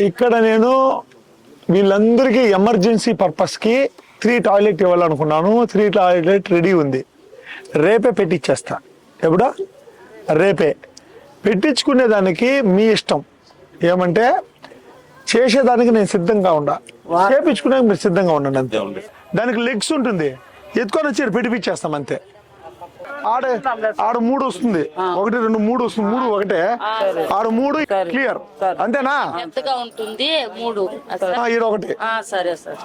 ఇక్కడ నేను వీళ్ళందరికీ ఎమర్జెన్సీ పర్పస్కి త్రీ టాయిలెట్ ఇవ్వాలనుకున్నాను. త్రీ టాయిలెట్ రెడీ ఉంది. రేపే పెట్టిచ్చేస్తా. ఎప్పుడా? రేపే. పెట్టించుకునే దానికి మీ ఇష్టం. ఏమంటే చేసేదానికి నేను సిద్ధంగా ఉండా. చేపించుకునే మీరు సిద్ధంగా ఉండండి అంతే. దానికి లెగ్స్ ఉంటుంది. ఎత్తుకొని వచ్చి పెట్టిపిచ్చేస్తాం అంతే. ఆడ ఆడ మూడు వస్తుంది. ఒకటి రెండు మూడు వస్తుంది. మూడు ఒకటే. ఆడ మూడు క్లియర్. అంతేనా? ఎంతగా ఉంటుంది? మూడు. ఈడ ఒకటి. సరే సార్.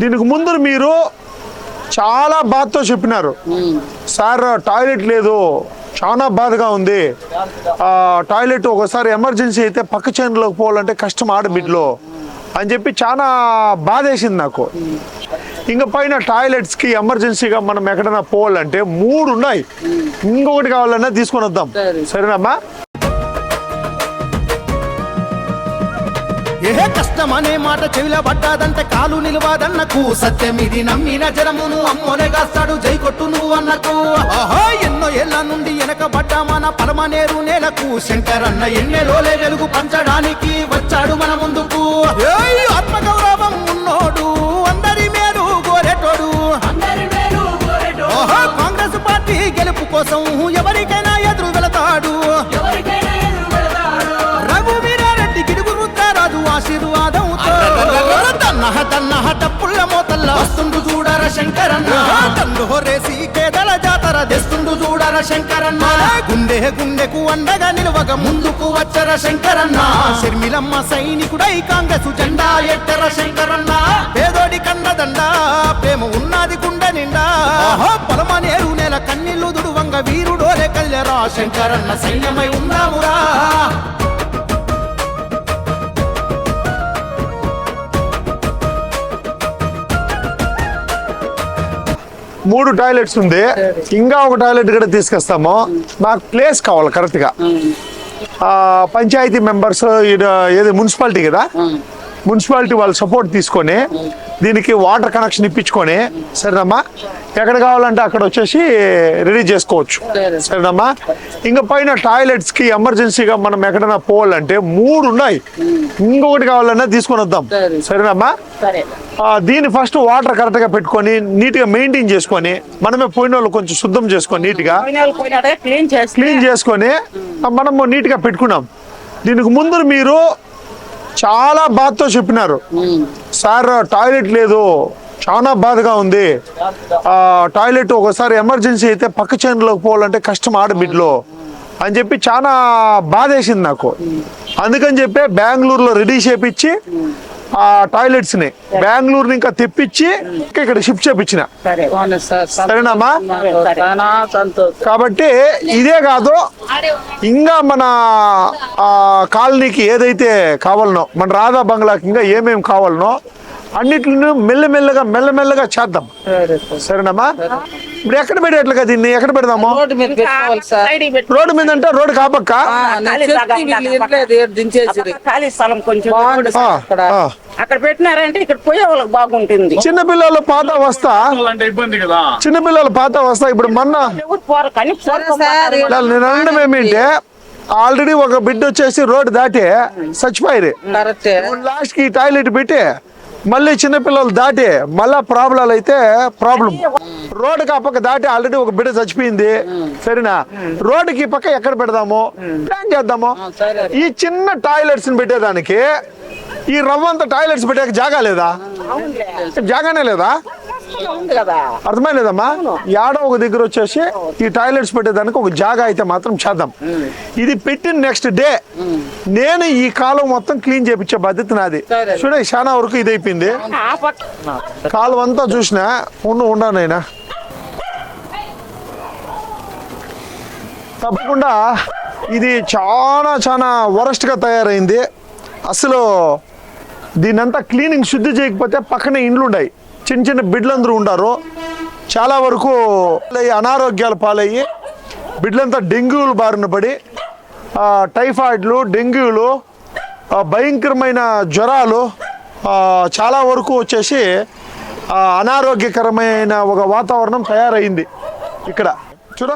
దీనికి ముందు మీరు చాలా బాధతో చెప్పినారు. సార్ టాయిలెట్ లేదు. చాలా బాధగా ఉంది. ఆ టాయిలెట్ ఒకసారి ఎమర్జెన్సీ అయితే పక్క చైన్లోకి పోవాలంటే కష్టం ఆడబిడ్లో అని చెప్పి చాలా బాధ వేసింది నాకు ఇంకా పైన టాయిలెట్స్కి ఎమర్జెన్సీగా మనం ఎక్కడైనా పోవాలంటే మూడు ఉన్నాయి. ఇంకొకటి కావాలన్నా తీసుకొని వద్దాం. సరేనమ్మా? ఏ కష్టమనే మాట చెవిల పడ్డాదంటే కాలు నిలవాదన్నకు సత్యమిది నమ్మిన జనమును అమ్మోనే కాస్తాడు. జై కొట్టు నువ్వు అన్నకు. ఆహా ఎన్నో ఏళ్ళ నుండి వెనకబడ్డా మన పరమనేరు నేలకు. శంకరన్న ఎన్నెలోలే వెలుగు పంచడానికి వచ్చాడు మన ముందుకు. ఏయ్ ఆత్మగౌరవం కోసం ఎవరికైనా ఎదురు వెళతాడు. రఘువీరారెడ్డి గిడుగు రుద్రారాజు ఆశీర్వాదం తన్నహ తన్నహ టప్పుల్ల మోతల్ల. వస్తుండు చూడర శంకరన్న. తండు హొరేసి కేదల జాతర తెస్తుండు చూడర శంకరన్న. గుండె గుండెకు అండగా నిలవక ముందుకు వచ్చర శంకరన్న. శర్మిలమ్మ సైనికుడై కాంగ్రెస్ జెండా ఎట్టర శంకరన్న. పేదోడి కన్నదండ ప్రేమ ఉన్నది గుండె నిండా. శంకరన్న సైన్యమై ఉన్నామురా మూడు టాయిలెట్స్ ఉంది. ఇంకా ఒక టాయిలెట్ కూడా తీసుకొస్తాము. నాకు ప్లేస్ కావాలి కరెక్ట్గా. ఆ, పంచాయతీ మెంబర్స్ ఏది మున్సిపాలిటీ కదా? మున్సిపాలిటీ వాళ్ళ సపోర్ట్ తీసుకొని దీనికి వాటర్ కనెక్షన్ ఇప్పించుకొని సరేనమ్మా ఎక్కడ కావాలంటే అక్కడ వచ్చేసి రెడీ చేసుకోవచ్చు. సరేనమ్మా ఇంకా పైన టాయిలెట్స్కి ఎమర్జెన్సీగా మనం ఎక్కడైనా పోవాలంటే మూడు ఉన్నాయి. ఇంకొకటి కావాలన్నా తీసుకొని వద్దాం. సరేనమ్మా? దీన్ని ఫస్ట్ వాటర్ కరెక్ట్గా పెట్టుకొని నీట్గా మెయింటైన్ చేసుకొని మనమే పోయిన వాళ్ళు కొంచెం శుద్ధం చేసుకొని నీట్గా పోయినాళ్ళు పోయినాడే క్లీన్ చేసి క్లీన్ చేసుకొని మనము నీట్గా పెట్టుకున్నాం. దీనికి ముందు మీరు చాలా బాధతో చెప్పినారు. సార్ టాయిలెట్ లేదు. చాలా బాధగా ఉంది. టాయిలెట్ ఒకసారి ఎమర్జెన్సీ అయితే పక్క చేనులోకి పోవాలంటే కష్టం ఆడబిడ్లో అని చెప్పి చాలా బాధ వేసింది నాకు. అందుకని చెప్పి బెంగళూరులో రెడీ చేపించి ఆ టాయిలెట్స్ని బెంగళూరు ఇంకా తెప్పించి ఇంకా ఇక్కడ షిఫ్ట్ చేపించిన. సరేనమ్మా? కాబట్టి ఇదే కాదు ఇంకా మన ఆ కాలనీకి ఏదైతే కావాలనో మన రాధా బంగ్లాకి ఇంకా ఏమేమి కావాలనో అన్నిటిని మెల్లమెల్లగా మెల్లమెల్లగా చేద్దాం. సరే సార్. సరేనమ్మా? ఇప్పుడు ఎక్కడ పెట్టేట్లుగా దీన్ని? ఎక్కడ పెడదాము? రోడ్డు మీద పెట్టుకోవాలి సార్. సైడ్కి పెట్టు. రోడ్డు మీద అంటే రోడ్డు కాపక్క ఖాళీ స్థలం కొంచెం అక్కడ పెట్టినారంటే ఇక్కడ పోయే వాళ్ళకి బాగుంటుంది. చిన్నపిల్లలు పాత వస్తా. అంటే ఇబ్బంది కదా? చిన్నపిల్లలు పాత వస్తా. ఇప్పుడు మొన్న నేను అనడం ఏమిటంటే ఆల్రెడీ ఒక బిడ్డ వచ్చేసి రోడ్డు దాటి చచ్చిపోయారు. లాస్ట్కి టాయిలెట్ పెట్టి మళ్ళీ చిన్నపిల్లలు దాటి మళ్ళా ప్రాబ్లాలు అయితే ప్రాబ్లం. రోడ్డుకి ఆ పక్క దాటి ఆల్రెడీ ఒక బిడ్డ చచ్చిపోయింది. సరేనా? రోడ్డుకి ఈ పక్క ఎక్కడ పెడదాము? ప్లాన్ చేద్దాము. ఈ చిన్న టాయిలెట్స్ పెట్టేదానికి ఈ రవ్వంత టాయిలెట్స్ పెట్టాక జాగా లేదా? జాగానే లేదా? అర్థమైలేదమ్మా యాడో ఒక దగ్గర వచ్చేసి ఈ టాయిలెట్స్ పెట్టేదానికి ఒక జాగా అయితే మాత్రం చేద్దాం. ఇది పెట్టిన నెక్స్ట్ డే నేను ఈ కాలం మొత్తం క్లీన్ చేపించే బాధ్యత నాది. చూడ చాలా వరకు ఇది అయిపోయింది కాలం అంతా చూసినా ఉండు ఉండనైనా తప్పకుండా ఇది చాలా చాలా వరస్ట్గా తయారైంది. అసలు దీనంతా క్లీనింగ్ శుద్ధి చేయకపోతే పక్కనే ఇండ్లు ఉన్నాయి చిన్న చిన్న బిడ్డలందరూ ఉండారు. చాలా వరకు అనారోగ్యాలు పాలయ్యి బిడ్డలంతా డెంగ్యూలు బారిన పడి టైఫాయిడ్లు డెంగ్యూలు భయంకరమైన జ్వరాలు చాలా వరకు వచ్చేసి అనారోగ్యకరమైన ఒక వాతావరణం తయారైంది ఇక్కడ. చూడ.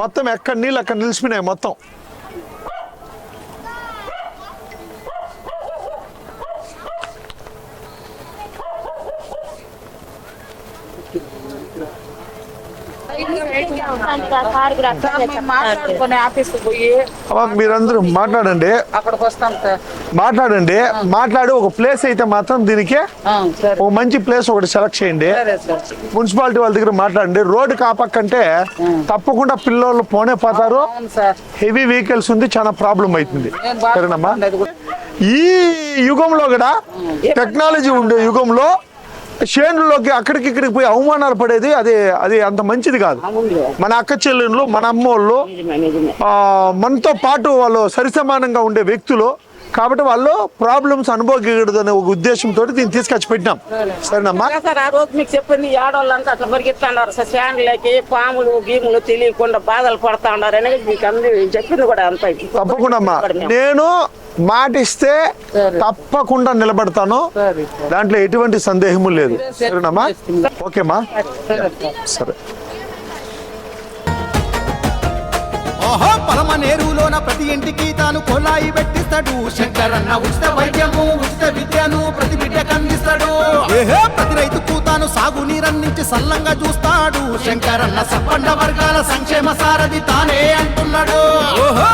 మొత్తం ఎక్కడ నీళ్ళు అక్కడ నిలిచిపోయినాయి మొత్తం సార్, మేము మాట్లాడుకుని ఆఫీస్కి పోయి అమ్మా మీరందరూ మాట్లాడండి. అక్కడికి వస్తాం మాట్లాడండి. మాట్లాడి ఒక ప్లేస్ అయితే మాత్రం దీనికి ఒక మంచి ప్లేస్ ఒకటి సెలెక్ట్ చేయండి. మున్సిపాలిటీ వాళ్ళ దగ్గర మాట్లాడండి. రోడ్డు కాపక్కంటే తప్పకుండా పిల్లలు పోనే పోతారు. హెవీ వెహికల్స్ ఉంది చాలా ప్రాబ్లం అవుతుంది. సరేనమ్మా? ఈ యుగంలో కూడా టెక్నాలజీ ఉండే యుగంలో చేనులోకి అక్కడికి ఇక్కడికి పోయి అవమానాలు పడేది అది అది అంత మంచిది కాదు. మన అక్క చెల్లెళ్ళు మన అమ్మోళ్ళు మనతో పాటు వాళ్ళు సరిసమానంగా ఉండే వ్యక్తులు. కాబట్టి వాళ్ళు ప్రాబ్లమ్స్ అనుభవకూడదు అనే ఒక ఉద్దేశంతో దీన్ని తీసుకొచ్చి పెట్టినాం. సరేనమ్మా? సార్ ఆ రోజు మీకు చెప్పింది ఈ ఆడవాళ్ళంతా అట్లా పరిగెత్తున్నారు సార్. శాండ్లకి పాములు గీములు తెలియకుండా బాధలు పడతా ఉన్నారు అనేది మీకు అంది చెప్పింది కూడా అంత. తప్పకుండా అమ్మా. నేను మాటిస్తే తప్పకుండా నిలబడతాను. సరే దాంట్లో ఎటువంటి సందేహము లేదు. సరేనమ్మా? ఓకేమ్మా సరే. ఓహో పరమ నేరులోన ప్రతి ఇంటికి తాను కొలాయి పెట్టిస్తాడు. శంకరన్న ఉచిత వైద్యము ఉచిత విద్యను ప్రతి బిడ్డకు అందిస్తాడు. ఏహే ప్రతి రైతుకు తాను సాగు నీరందించి సల్లంగా చూస్తాడు. శంకరన్న సప్పండ వర్గాల సంక్షేమ సారథి తానే అంటున్నాడు. ఓహో